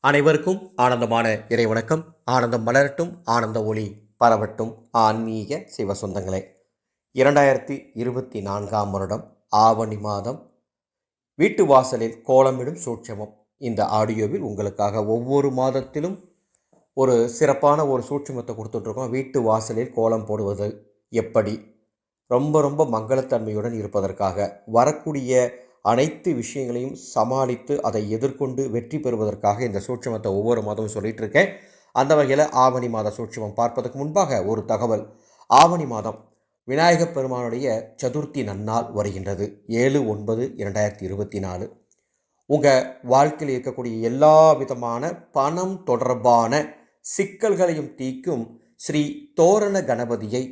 அனைவருக்கும் ஆனந்தமான இறைவணக்கம். ஆனந்தம் மலரட்டும் ஆனந்த ஒளி பரவட்டும். ஆன்மீக சிவ சொந்தங்களே இரண்டாயிரத்தி இருபத்தி நான்காம் வருடம் ஆவணி மாதம். வீட்டு வாசலில் கோலமிடும் சூட்சமம். இந்த ஆடியோவில் உங்களுக்காக ஒவ்வொரு மாதத்திலும் ஒரு சிறப்பான ஒரு சூட்சமத்தை கொடுத்துட்ருக்கோம். வீட்டு வாசலில் கோலம் போடுவது எப்படி? ரொம்ப ரொம்ப மங்களத்தன்மையுடன் இருப்பதற்காக வரக்கூடிய அனைத்து விஷயங்களையும் சமாளித்து அதை எதிர்கொண்டு வெற்றி பெறுவதற்காக இந்த சூட்சமத்தை ஒவ்வொரு மாதமும் சொல்லிட்டு இருக்கேன். அந்த வகையில் ஆவணி மாத சூட்சமம் பார்ப்பதற்கு முன்பாக ஒரு தகவல். ஆவணி மாதம் விநாயகப் பெருமானுடைய சதுர்த்தி நன்னாள் வருகின்றது. ஏழு ஒன்பது இரண்டாயிரத்தி இருபத்தி நாலு. உங்கள் வாழ்க்கையில் இருக்கக்கூடிய எல்லா விதமான பணம் தொடர்பான சிக்கல்களையும் தீக்கும் ஸ்ரீ தோரண கணபதியை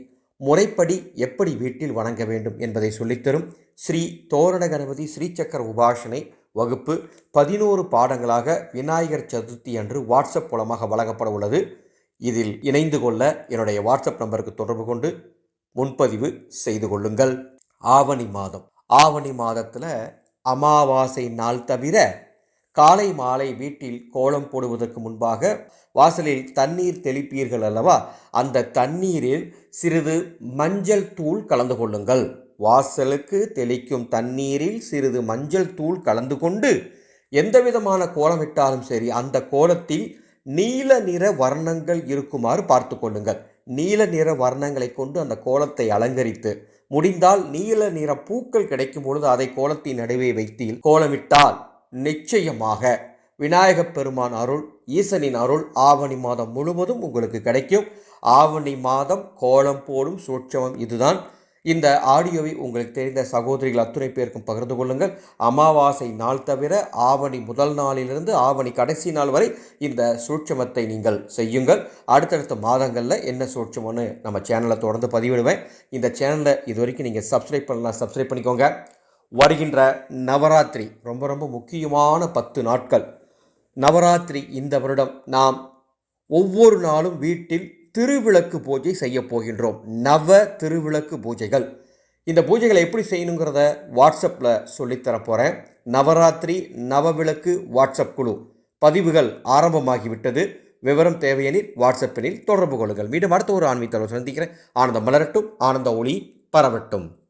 முறைப்படி எப்படி வீட்டில் வணங்க வேண்டும் என்பதை சொல்லித்தரும் ஸ்ரீ தோரண கணபதி ஸ்ரீசக்கர உபாசனை வகுப்பு பதினோரு பாடங்களாக விநாயகர் சதுர்த்தி அன்று வாட்ஸ்அப் மூலமாக வழங்கப்பட உள்ளது. இதில் இணைந்து கொள்ள என்னுடைய வாட்ஸ்அப் நம்பருக்கு தொடர்பு கொண்டு முன்பதிவு செய்து கொள்ளுங்கள். ஆவணி மாதம். ஆவணி மாதத்தில் அமாவாசை நாள் தவிர காலை மாலை வீட்டில் கோலம் போடுவதற்கு முன்பாக வாசலில் தண்ணீர் தெளிப்பீர்கள் அல்லவா? அந்த தண்ணீரில் சிறிது மஞ்சள் தூள் கலந்து கொள்ளுங்கள். வாசலுக்கு தெளிக்கும் தண்ணீரில் சிறிது மஞ்சள் தூள் கலந்து கொண்டு எந்த விதமான கோலமிட்டாலும் சரி அந்த கோலத்தில் நீல நிற வர்ணங்கள் இருக்குமாறு பார்த்து கொள்ளுங்கள். நீல நிற வர்ணங்களை கொண்டு அந்த கோலத்தை அலங்கரித்து முடிந்தால் நீல நிற பூக்கள் கிடைக்கும் பொழுது அதை கோலத்தின் நடுவே வைத்து கோலமிட்டால் நிச்சயமாக விநாயகப் பெருமான் அருள் ஈசனின் அருள் ஆவணி மாதம் முழுவதும் உங்களுக்கு கிடைக்கும். ஆவணி மாதம் கோலம் போடும் சூட்சமம் இதுதான். இந்த ஆடியோவை உங்களுக்கு தெரிந்த சகோதரிகள் அத்துணை பேருக்கும் பகிர்ந்து கொள்ளுங்கள். அமாவாசை நாள் தவிர ஆவணி முதல் நாளிலிருந்து ஆவணி கடைசி நாள் வரை இந்த சூட்சமத்தை நீங்கள் செய்யுங்கள். அடுத்தடுத்த மாதங்களில் என்ன சூட்சமம்னு நம்ம சேனலை தொடர்ந்து பதிவிடுவேன். இந்த சேனலை இது வரைக்கும் நீங்கள் சப்ஸ்கிரைப் பண்ணலாம் சப்ஸ்கிரைப் பண்ணிக்கோங்க. வருகின்ற நவராத்திரி ரொம்ப ரொம்ப முக்கியமான பத்து நாட்கள். நவராத்திரி இந்த வருடம் நாம் ஒவ்வொரு நாளும் வீட்டில் திருவிளக்கு பூஜை செய்ய போகின்றோம். நவ திருவிளக்கு பூஜைகள். இந்த பூஜைகளை எப்படி செய்யணுங்கிறத வாட்ஸ்அப்பில் சொல்லித்தர போகிறேன் நவராத்திரி நவவிளக்கு வாட்ஸ்அப் குழு பதிவுகள் ஆரம்பமாகிவிட்டது. விவரம் தேவையெனில் வாட்ஸ்அப்பினில் தொடர்பு கொள்ளுங்கள். மீண்டும் அடுத்த ஒரு ஆன்மீக சந்திக்கிறேன். ஆனந்தம் மலரட்டும் ஆனந்த ஒளி பரவட்டும்.